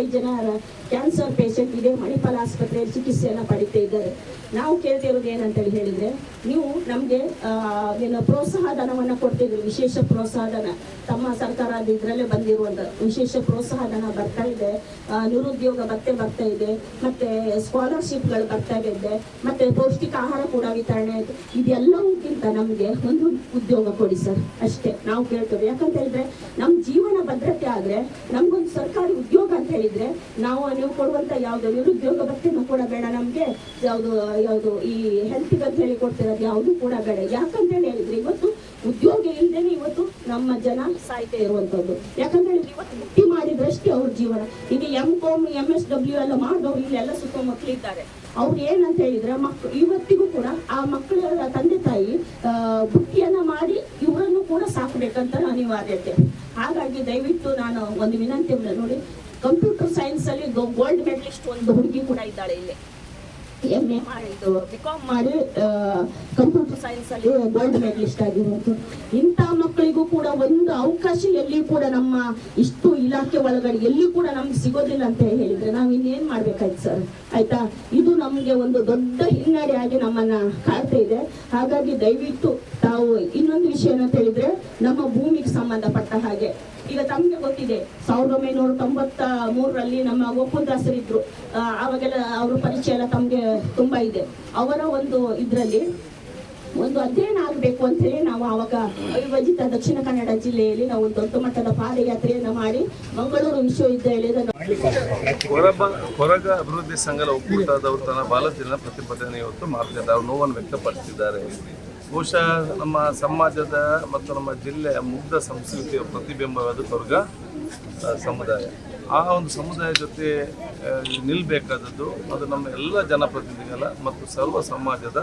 ನಾಲ್ಕೈದು ಜನ cancer patient ಇದೆ ಮಣಿಪಾಲ್ ಆಸ್ಪತ್ರೆಯಲ್ಲಿ ಚಿಕಿತ್ಸೆಯನ್ನು ಪಡಿತಾ ಇದ್ದಾರೆ. ನಾವು ಕೇಳ್ತಿರೋದು ಏನಂತೇಳಿ ಹೇಳಿದ್ರೆ, ನೀವು ನಮಗೆ ಏನು ಪ್ರೋತ್ಸಾಹ ಧನವನ್ನು ಕೊಡ್ತಿದ್ರಿ, ವಿಶೇಷ ಪ್ರೋತ್ಸಾಹ ಧನ ತಮ್ಮ ಸರ್ಕಾರ ಅದು ಇದ್ರಲ್ಲೇ ಬಂದಿರುವಂತ ವಿಶೇಷ ಪ್ರೋತ್ಸಾಹ ಧನ ಬರ್ತಾ ಇದೆ ನಿರುದ್ಯೋಗ ಭತ್ತೆ ಬರ್ತಾ ಇದೆ, ಮತ್ತೆ ಸ್ಕಾಲರ್ಶಿಪ್ಗಳು ಬರ್ತಾ ಇದೆ, ಮತ್ತೆ ಪೌಷ್ಟಿಕ ಆಹಾರ ಕೂಡ ವಿತರಣೆ ಆಯ್ತು. ಇದೆಲ್ಲವಕ್ಕಿಂತ ನಮಗೆ ಒಂದು ಉದ್ಯೋಗ ಕೊಡಿ ಸರ್, ಅಷ್ಟೇ ನಾವು ಕೇಳ್ತೇವೆ. ಯಾಕಂತ ಹೇಳಿದ್ರೆ ನಮ್ಮ ಜೀವನ ಭದ್ರತೆ ಆದ್ರೆ, ನಮಗೊಂದು ಸರ್ಕಾರಿ ಉದ್ಯೋಗ ಅಂತ ಹೇಳಿದ್ರೆ, ನಾವು ನೀವು ಕೊಡುವಂತ ಯಾವ್ದು ನಿರುದ್ಯೋಗ ಭತ್ಯೆನೂ ಕೂಡ ಬೇಡ ನಮಗೆ. ಯಾವುದು ಯಾವುದು ಈ ಹೆಲ್ತಿಗೆ ಅಂತ ಹೇಳಿ ಕೊಡ್ತಿರೋದು ಯಾವುದು ಕೂಡ ಬೇಡ. ಯಾಕಂತ ಹೇಳಿ ಹೇಳಿದ್ರೆ ಇವತ್ತು ಉದ್ಯೋಗ ಇಲ್ದೇನೆ ಇವತ್ತು ನಮ್ಮ ಜನ ಸಾಯ್ತಾ ಇರುವಂತದ್ದು ಯಾಕಂತ ಹೇಳಿದ್ರೆ ಇವತ್ತು ಬುಟ್ಟಿ ಮಾಡಿದ್ರಷ್ಟೇ ಅವ್ರ ಜೀವನ. ಈಗ M com M S W ಎಲ್ಲ ಮಾಡೋರು ಇಲ್ಲೆಲ್ಲ ಸುತ್ತಮುತ್ತಲು ಇದ್ದಾರೆ ಅವ್ರು ಏನಂತ ಹೇಳಿದ್ರೆ ಮಕ್, ಇವತ್ತಿಗೂ ಕೂಡ ಆ ಮಕ್ಕಳ ತಂದೆ ತಾಯಿ ಬುಟ್ಟಿಯನ್ನ ಮಾಡಿ ಇವರನ್ನು ಕೂಡ ಸಾಕಬೇಕಂತ ಅನಿವಾರ್ಯತೆ. ಹಾಗಾಗಿ ದಯವಿಟ್ಟು ನಾನು ಒಂದು ವಿನಂತಿ ನೋಡಿ, ಕಂಪ್ಯೂಟರ್ ಸೈನ್ಸ್ ಅಲ್ಲಿ ಗೋಲ್ಡ್ ಮೆಡಲಿಸ್ಟ್ ಒಂದು ಹುಡುಗಿ ಕೂಡ ಇದ್ದಾಳೆ ಇಲ್ಲಿ. ಎಂ ಎ ಮಾಡಿದ್ದು. ಬಿಕಾಮ್ ಮಾಡಿ ಕಂಪ್ಯೂಟರ್ ಸೈನ್ಸ್ ಅಲ್ಲಿ ಗೋಲ್ಡ್ ಮೆಡಲಿಸ್ಟ್ ಆಗಿರೋದು ಇಂಥ ಮಕ್ಕಳಿಗೂ ಕೂಡ ಒಂದು ಅವಕಾಶ ಎಲ್ಲಿ ಕೂಡ ನಮ್ಮ ಇಷ್ಟು ಇಲಾಖೆ ಒಳಗಡೆ ಎಲ್ಲಿ ಕೂಡ ನಮ್ಗೆ ಸಿಗೋದಿಲ್ಲ ಅಂತ ಹೇಳಿದ್ರೆ ನಾವು ಇನ್ನೇನ್ ಮಾಡ್ಬೇಕಾಯ್ತು ಸರ್ ಆಯ್ತಾ? ಇದು ನಮ್ಗೆ ಒಂದು ದೊಡ್ಡ ಹಿನ್ನಡೆ ಆಗಿ ನಮ್ಮನ್ನ ಕಾಡ್ತಾ ಇದೆ. ಹಾಗಾಗಿ ದಯವಿಟ್ಟು ತಾವು ಇನ್ನೊಂದು ವಿಷಯ ಏನಂತ ಹೇಳಿದ್ರೆ ನಮ್ಮ ಭೂಮಿಗೆ ಸಂಬಂಧಪಟ್ಟ ಹಾಗೆ. ಈಗ ತಮ್ಗೆ ಗೊತ್ತಿದೆ ಸಾವಿರದ ಒಂಬೈನೂರ ತೊಂಬತ್ತ ಮೂರರಲ್ಲಿ ನಮ್ಮ ಗೋಕುಲ್ದಾಸರಿದ್ರು ಆ, ಅವಾಗೆಲ್ಲ ಅವ್ರ ಪರಿಚಯ ಎಲ್ಲ ತಮ್ಗೆ ತುಂಬಾ ಇದೆ. ಅವರ ಒಂದು ಇದ್ರಲ್ಲಿ ಒಂದು ಅಧ್ಯಯನ ಆಗಬೇಕು ಅಂತ ಹೇಳಿ ನಾವು ಅವಾಗ ಅವಿಭಜಿತ ದಕ್ಷಿಣ ಕನ್ನಡ ಜಿಲ್ಲೆಯಲ್ಲಿ ನಾವು ಒಂದು ದೊಡ್ಡ ಮಟ್ಟದ ಪಾದಯಾತ್ರೆಯನ್ನ ಮಾಡಿ ಮಂಗಳೂರು ವಿಶ್ವವಿದ್ಯಾಲಯದ ಹೊರಗ ಅಭಿವೃದ್ಧಿ ಸಂಘದ ಒಕ್ಕೂಟದವರು ತನ್ನ ಬಾಲದಿನ ಪ್ರತಿಭಟನೆ ಇವತ್ತು ಮಾಡ್ತಿದ್ದಾರೆ. ಅವ್ರು ನೋವನ್ನು ವ್ಯಕ್ತಪಡಿಸಿದ್ದಾರೆ. ಬಹುಶಃ ನಮ್ಮ ಸಮಾಜದ ಮತ್ತು ನಮ್ಮ ಜಿಲ್ಲೆಯ ಮುಗ್ಧ ಸಂಸ್ಕೃತಿಯ ಪ್ರತಿಬಿಂಬವಾದ ಸ್ವರ್ಗ ಸಮುದಾಯ. ಆ ಒಂದು ಸಮುದಾಯ ಜೊತೆ ನಿಲ್ಲಬೇಕಾದದ್ದು ಅದು ನಮ್ಮ ಎಲ್ಲ ಜನಪ್ರತಿನಿಧಿಗಳ ಮತ್ತು ಸರ್ವ ಸಮಾಜದ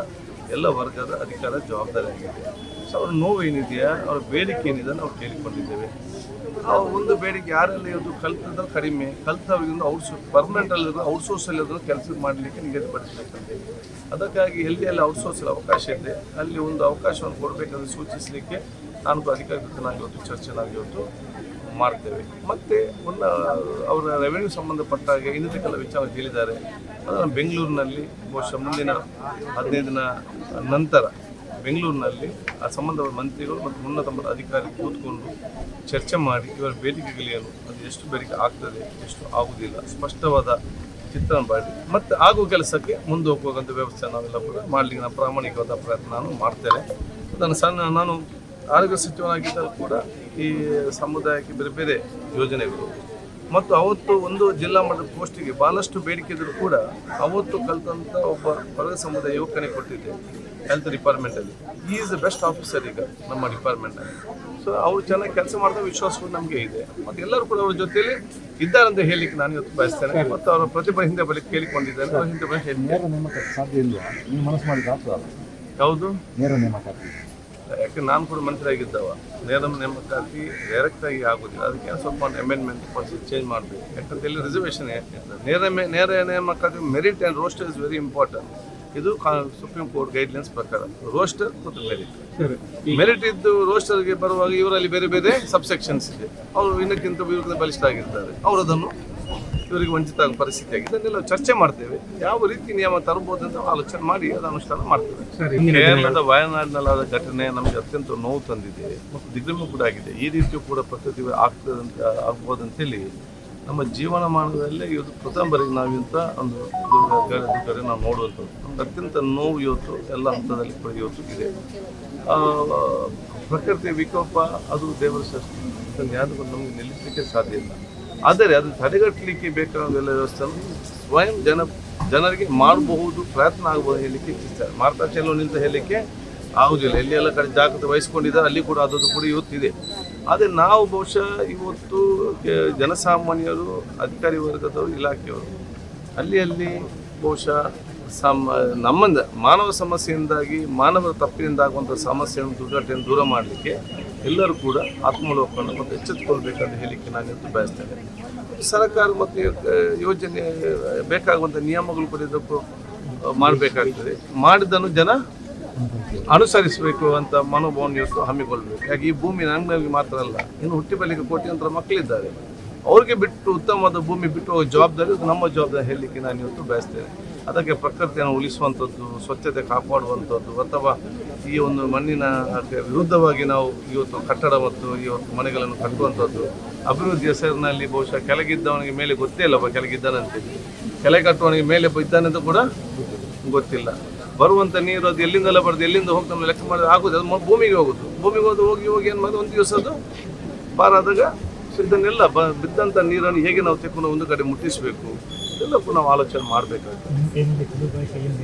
ಎಲ್ಲ ವರ್ಗದ ಅಧಿಕಾರ ಜವಾಬ್ದಾರಿ ಆಗಿದೆ. ಸೊ ಅವ್ರ ನೋವು ಏನಿದೆಯಾ ಅವ್ರ ಬೇಡಿಕೆ ಏನಿದೆ ನಾವು ಕೇಳಿಕೊಂಡಿದ್ದೇವೆ. ಆ ಒಂದು ಬೇಡಿಕೆ ಯಾರೆಲ್ಲ ಇರೋದು ಕಲ್ತದ ಕಡಿಮೆ ಕಲ್ತವ್ರಿಗಿಂದ ಔಟ್ಸೋ ಅಲ್ಲಿ ಔಟ್ಸೋರ್ಸ್ ಅಲ್ಲಿ ಕೆಲಸ ಮಾಡಲಿಕ್ಕೆ ನಿಗದಿಪಡಿಸಬೇಕಂತೆ ಅದಕ್ಕಾಗಿ ಎಲ್ಲಿ ಎಲ್ಲಿ ಔಟ್ಸೋರ್ಸ್ ಅವಕಾಶ ಇದೆ, ಅಲ್ಲಿ ಒಂದು ಅವಕಾಶವನ್ನು ಕೊಡಬೇಕಂತ ಸೂಚಿಸಲಿಕ್ಕೆ ನಾನು ಅಧಿಕಾರಿಗಳಾಗಿ ಇವತ್ತು ಚರ್ಚೆ ನಾವು ಇವತ್ತು ಮಾಡ್ತೇವೆ ಮತ್ತೆ ಮುನ್ನ ಅವರ ರೆವೆನ್ಯೂ ಸಂಬಂಧಪಟ್ಟ ಹಾಗೆ ಇನ್ನಿತರ ಕೆಲವು ವಿಚಾರ ಹೇಳಿದ್ದಾರೆ ಅದನ್ನು ಬೆಂಗಳೂರಿನಲ್ಲಿ ಬಹುಶಃ ಮುಂದಿನ ಹದಿನೈದು ದಿನ ನಂತರ ಬೆಂಗಳೂರಿನಲ್ಲಿ ಆ ಸಂಬಂಧಪಟ್ಟ ಮಂತ್ರಿಗಳು ಮತ್ತು ಉನ್ನತ ಮಟ್ಟದ ಅಧಿಕಾರಿ ಕೂತ್ಕೊಂಡು ಚರ್ಚೆ ಮಾಡಿ ಇವರ ಬೇಡಿಕೆಗಳೇನು ಅದು ಎಷ್ಟು ಬೇಡಿಕೆ ಆಗ್ತದೆ, ಎಷ್ಟು ಆಗುವುದಿಲ್ಲ, ಸ್ಪಷ್ಟವಾದ ಚಿತ್ರಣ ಮಾಡಿ. ಮತ್ತು ಆಗುವ ಕೆಲಸಕ್ಕೆ ಮುಂದೆ ಹೋಗುವಂಥ ವ್ಯವಸ್ಥೆ ನಾವೆಲ್ಲ ಕೂಡ ಮಾಡಲಿಕ್ಕೆ ನಾನು ಪ್ರಾಮಾಣಿಕವಾದ ಪ್ರಯತ್ನ ನಾನು ಮಾಡ್ತೇನೆ. ಅದನ್ನು ಸಣ್ಣ ನಾನು ಆರೋಗ್ಯ ಸಚಿವನಾಗಿದ್ದರೂ ಕೂಡ ಈ ಸಮುದಾಯಕ್ಕೆ ಬೇರೆ ಬೇರೆ ಯೋಜನೆಗಳು. ಮತ್ತು ಅವತ್ತು ಒಂದು ಜಿಲ್ಲಾ ಮಟ್ಟದ ಪೋಸ್ಟಿಗೆ ಭಾಳಷ್ಟು ಬೇಡಿಕೆ ಇದ್ದರೂ ಕೂಡ ಅವತ್ತು ಕಲಿತಂಥ ಒಬ್ಬ ಹೊರಗ ಸಮುದಾಯ ಯುವಕನಿಗೆ ಕೊಟ್ಟಿದ್ದೆ ಹೆಲ್ತ್ ಡಿಪಾರ್ಟ್ಮೆಂಟಲ್ಲಿ ಈ ಈಸ್ ದ ಬೆಸ್ಟ್ ಆಫೀಸರ್ ಈಗ ನಮ್ಮ ಡಿಪಾರ್ಟ್ಮೆಂಟಲ್ಲಿ ಸೊ ಅವ್ರು ಚೆನ್ನಾಗಿ ಕೆಲಸ ಮಾಡಿದ ವಿಶ್ವಾಸ ನಮಗೆ ಇದೆ. ಮತ್ತು ಎಲ್ಲರೂ ಕೂಡ ಅವ್ರ ಜೊತೆಯಲ್ಲಿ ಇದ್ದಾರೆ ಅಂತ ಹೇಳಲಿಕ್ಕೆ ನಾನು ಇವತ್ತು ಬಯಸ್ತೇನೆ. ಮತ್ತು ಅವರ ಪ್ರತಿಭೆ ಹಿಂದೆ ಬಳಿ ಕೇಳಿಕೊಂಡಿದ್ದೇನೆ. ಅವ್ರ ಹಿಂದೆ ಬಳಿ ಹೇಳಿ ಸಾಧ್ಯ ಇಲ್ಲ ಮನಸ್ಸು ಮಾಡಿದ ಯಾವುದು? ನೇರ ನೇಮಕಾತಿ. ಯಾಕೆ ನಾನು ಕೂಡ ಮಂತ್ರಿಯಾಗಿದ್ದವ ನೇರ ನೇಮಕಾತಿ ಡೈರೆಕ್ಟ್ ಆಗಿ ಆಗೋದಿಲ್ಲ. ಅದಕ್ಕೆ ಸ್ವಲ್ಪ ಒಂದು ಅಮೆಂಡ್ಮೆಂಟ್ ಪರ್ಸೆಂಟ್ ಚೇಂಜ್ ಮಾಡಬೇಕು. ಯಾಕಂದ್ರೆ ಇಲ್ಲಿ ರಿಸರ್ವೇಷನ್ ನೇರ ನೇರ ನೇಮಕಾತಿ merit and roster is very important ಇದು ಸುಪ್ರೀಂ ಕೋರ್ಟ್ ಗೈಡ್ಲೈನ್ಸ್ ಪ್ರಕಾರ. ರೋಸ್ಟರ್ ಮತ್ತು ಮೆರಿಟ್ ಮೆರಿಟ್ ಇದ್ದು ರೋಸ್ಟರ್ಗೆ ಬರುವಾಗ ಇವರಲ್ಲಿ ಬೇರೆ ಬೇರೆ ಸಬ್ಸೆಕ್ಷನ್ಸ್ ಇದೆ. ಅವರು ಇನ್ನಕ್ಕಿಂತ ವಿರುದ್ಧ ಬಲಿಷ್ಠ ಆಗಿರ್ತಾರೆ ಅವರು ಅದನ್ನು ಇವರಿಗೆ ವಂಚಿತ ಆಗೋ ಪರಿಸ್ಥಿತಿ ಆಗಿದೆ. ಇದನ್ನೆಲ್ಲ ಚರ್ಚೆ ಮಾಡ್ತೇವೆ. ಯಾವ ರೀತಿ ನಿಯಮ ತರಬಹುದು ಅಂತ ಆಲೋಚನೆ ಮಾಡಿ ಅದು ಅನುಷ್ಠಾನ ಮಾಡ್ತೇವೆ. ಕೇರಳದ ವಯನಾಡಿನಲ್ಲಾದ ಘಟನೆ ನಮಗೆ ಅತ್ಯಂತ ನೋವು ತಂದಿದೆ. ಮತ್ತು ದಿಗ್ಭ್ರಮೆ ಕೂಡ ಆಗಿದೆ. ಈ ರೀತಿಯೂ ಕೂಡ ಪ್ರಕೃತಿ ಆಗ್ತದೆ ಅಂತ ಆಗ್ಬೋದು ಅಂತೇಳಿ ನಮ್ಮ ಜೀವನಮಾನದಲ್ಲೇ ಇವತ್ತು ಪ್ರಥಮ ಬಾರಿಗೆ ನಾವಿಂತ ಇಂಥ ಒಂದು ಕಡೆ ದುರ್ಗರೆ ನಾವು ನೋಡುವಂಥದ್ದು. ನಮ್ಗೆ ಅತ್ಯಂತ ನೋವು ಇವತ್ತು ಎಲ್ಲ ಹಂತದಲ್ಲಿ ಕೂಡ ಇವತ್ತು ಇದೆ. ಆ, ಪ್ರಕೃತಿ ವಿಕೋಪ ಅದು ದೇವರ ಸೃಷ್ಟಿ. ಇದನ್ನು ಯಾರು ನಮಗೆ ನಿಲ್ಲಿಸಲಿಕ್ಕೆ ಸಾಧ್ಯ ಇಲ್ಲ. ಆದರೆ ಅದು ತಡೆಗಟ್ಟಲಿಕ್ಕೆ ಬೇಕಾದ ವ್ಯವಸ್ಥೆಯನ್ನು ಸ್ವಯಂ ಜನ, ಜನರಿಗೆ ಮಾಡಬಹುದು, ಪ್ರಯತ್ನ ಆಗಬಹುದು ಹೇಳಲಿಕ್ಕೆ ಇಚ್ಛಿಸ್ತಾರೆ ಚೆಲುವು ನಿಂತ ಹೇಳಲಿಕ್ಕೆ ಆಗುದಿಲ್ಲ. ಎಲ್ಲಿ ಎಲ್ಲ ಕಡೆ ಜಾಗ್ರತೆ ವಹಿಸ್ಕೊಂಡಿದ್ದಾರೆ, ಅಲ್ಲಿ ಕೂಡ ಅದನ್ನು ಕೂಡ ಇವತ್ತಿದೆ. ಆದರೆ ನಾವು ಬಹುಶಃ ಇವತ್ತು ಜನಸಾಮಾನ್ಯರು, ಅಧಿಕಾರಿ ವರ್ಗದವರು, ಇಲಾಖೆಯವರು, ಅಲ್ಲಿ ಅಲ್ಲಿ ಬಹುಶಃ ಸಮ, ನಮ್ಮಿಂದ ಮಾನವ ಸಮಸ್ಯೆಯಿಂದಾಗಿ, ಮಾನವರ ತಪ್ಪಿನಿಂದ ಆಗುವಂಥ ಸಮಸ್ಯೆಯನ್ನು ದುರ್ಘಟನೆಯನ್ನು ದೂರ ಮಾಡಲಿಕ್ಕೆ ಎಲ್ಲರೂ ಕೂಡ ಆತ್ಮಲೋಕವನ್ನು ಮತ್ತು ಎಚ್ಚೆತ್ತುಕೊಳ್ಬೇಕಂತ ಹೇಳಲಿಕ್ಕೆ ನಾನು ಬಯಸ್ತೇನೆ. ಸರ್ಕಾರ ಮತ್ತು ಯೋಜನೆ ಬೇಕಾಗುವಂಥ ನಿಯಮಗಳು ಕೂಡ ಇದಕ್ಕೂ ಮಾಡಬೇಕಾಗ್ತದೆ. ಮಾಡಿದ್ದನ್ನು ಜನ ಅನುಸರಿಸಬೇಕು ಅಂತ ಮನೋಭಾವನೆ ಇವತ್ತು ಹಮ್ಮಿಕೊಳ್ಬೇಕು ಯಾಕೆ ಈ ಭೂಮಿ ನನಗಾಗಿ ಮಾತ್ರ ಅಲ್ಲ, ಇನ್ನು ಹುಟ್ಟಿ ಬಲಿಗೆ ಕೋಟ್ಯಾಂತರ ಮಕ್ಕಳಿದ್ದಾರೆ. ಅವ್ರಿಗೆ ಬಿಟ್ಟು ಉತ್ತಮವಾದ ಭೂಮಿ ಬಿಟ್ಟು ಹೋಗೋ ಜವಾಬ್ದಾರಿ ನಮ್ಮ ಜವಾಬ್ದಾರಿ. ಹೇಳಲಿಕ್ಕೆ ನಾನು ಇವತ್ತು ಬಯಸ್ತೇನೆ. ಅದಕ್ಕೆ ಪ್ರಕೃತಿಯನ್ನು ಉಳಿಸುವಂಥದ್ದು, ಸ್ವಚ್ಛತೆ ಕಾಪಾಡುವಂಥದ್ದು ಅಥವಾ ಈ ಒಂದು ಮಣ್ಣಿನ ವಿರುದ್ಧವಾಗಿ ನಾವು ಇವತ್ತು ಕಟ್ಟಡ ಮತ್ತು ಇವತ್ತು ಮನೆಗಳನ್ನು ಕಟ್ಟುವಂಥದ್ದು ಅಭಿವೃದ್ಧಿ ಹೆಸರಿನಲ್ಲಿ ಬಹುಶಃ ಕೆಳಗಿದ್ದವನಿಗೆ ಮೇಲೆ ಗೊತ್ತೇ ಇಲ್ಲ ಕೆಳಗಿದ್ದಾನಂತೆ. ಕೆಳಗೆ ಕಟ್ಟುವವನಿಗೆ ಮೇಲೆ ಇದ್ದಾನಂತೂ ಕೂಡ ಗೊತ್ತಿಲ್ಲ. ಬರುವಂಥ ನೀರು ಅದು ಎಲ್ಲಿಂದೆಲ್ಲ ಬರೋದು, ಎಲ್ಲಿಂದ ಹೋಗ್ತಾನೆ ಲೆಕ್ಕ ಮಾಡಿದ್ರೆ ಆಗೋದು ಅದು ಭೂಮಿಗೆ ಹೋಗೋದು. ಭೂಮಿಗೆ ಹೋದ ಹೋಗಿ ಹೋಗಿ ಏನು ಮಾಡೋದು? ಒಂದು ದಿವಸ ಅದು ಬಾರಾದಾಗ ಇದನ್ನೆಲ್ಲ ಬ ಬಿದ್ದಂಥ ನೀರನ್ನು ಹೇಗೆ ನಾವು ತೆಕ್ಕೊಂಡು ಒಂದು ಕಡೆ ಮುಟ್ಟಿಸಬೇಕು? ಇದೆಲ್ಲ ನಾವು ಆಲೋಚನೆ ಮಾಡಬೇಕಾಗ್ತದೆ.